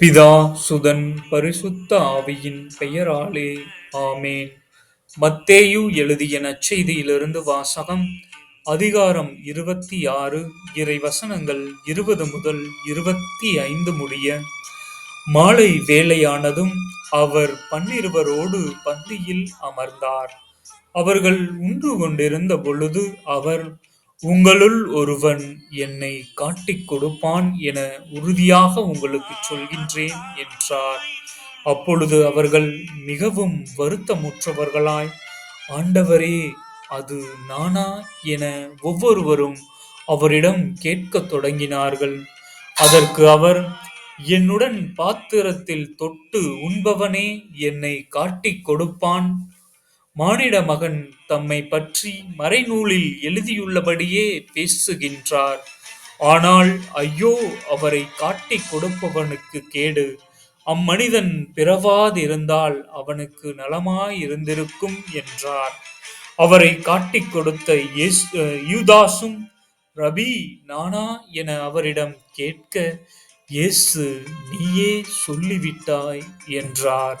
பிதா சுதன் பரிசுத்த ஆவியின் பெயராலே ஆமேன். மத்தேயு எழுதிய நச்செய்தியிலிருந்து வாசகம் அதிகாரம் இருபத்தி ஆறு இறை வசனங்கள் இருபது முதல் இருபத்தி ஐந்து முடிய மாலை வேலையானதும் அவர் பன்னிருவரோடு பந்தியில் அமர்ந்தார். அவர்கள் உண்டு கொண்டிருந்த பொழுது அவர் உங்களுள் ஒருவன் என்னை காட்டிக் கொடுப்பான் என உறுதியாக உங்களுக்குச் சொல்கின்றேன் என்றார். அப்பொழுது அவர்கள் மிகவும் வருத்தமுற்றவர்களாய் ஆண்டவரே அது நானா என ஒவ்வொருவரும் அவரிடம் கேட்கத் தொடங்கினார்கள். அதற்கு அவர் என்னுடன் பாத்திரத்தில் தொட்டு உண்பவனே என்னை காட்டிக் கொடுப்பான் மானிட மகன் தம்மை பற்றி மறைநூலில் எழுதியுள்ளபடியே பேசுகின்றார். ஆனால் ஐயோ அவரை காட்டிக் கொடுப்பவனுக்கு கேடு அம்மனிதன் பிறவாதிருந்தால் அவனுக்கு நலமாயிருந்திருக்கும் என்றார். அவரை காட்டிக் கொடுத்த யூதாசும் ரபி நானா என அவரிடம் கேட்க இயேசு நீயே சொல்லிவிட்டாய் என்றார்.